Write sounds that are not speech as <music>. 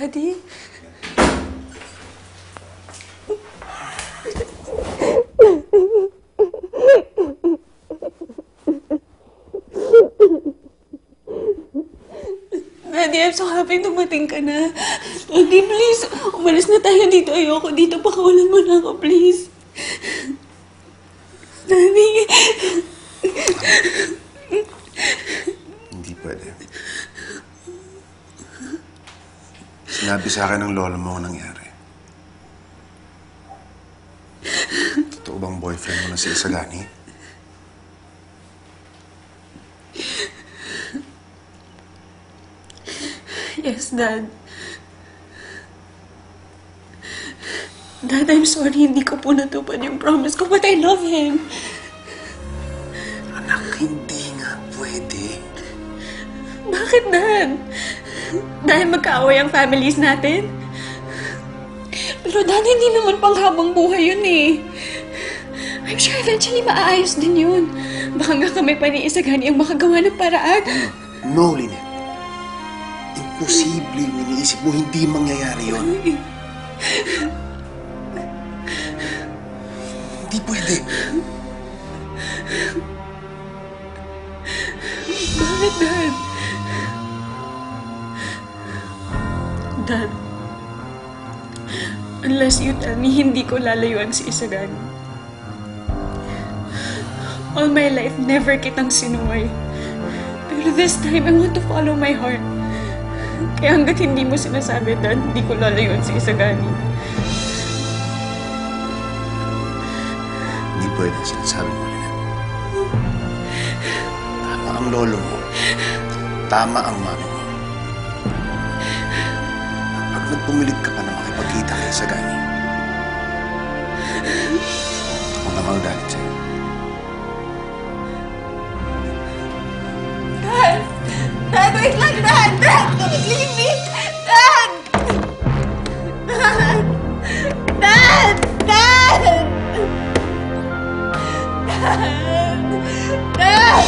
Daddy? Daddy, I'm so happy dumating ka na. Daddy, please, umalis na tayo dito. Ayoko dito. Pakawalan mo na ako, please. Daddy. Hindi pwede. Sinabi sa akin ng lola mo ang nangyari. Totoo bang boyfriend mo na si Isagani? Yes, Dad. Dad, I'm sorry. Hindi ko po natupad yung promise ko, but I love him. Anak, hindi nga pwede. Bakit, Dad? <laughs> Dahil magkaaway ang families natin? Pero Dad, hindi naman panghabang buhay yun eh. I'm sure eventually maaayos din yun. Baka nga kami pa ni Isagani ang makagawa ng paraan. No, Lynette. Imposible yung iniisip mo. Hindi mangyayari yon. Hindi pwede. Bakit, Dad? Dad, unless you tell me hindi ko lalayuan si Isagani. All my life, never kitang sinuway. Pero this time, I want to follow my heart. Kaya hanggat hindi mo sinasabi, Dad, hindi ko lalayuan si Isagani. Hindi pwede sinasabi mo, Lynette. Tama ang lolo mo. Tama ang mama mo nagpumilig ka pa na makipagkita kay Sagani. Huwag na magagalit sa'yo. Dad! Dad, wait lang! Dad! Dad! Don't leave me! Dad! Dad! Dad! Dad! Dad! Dad!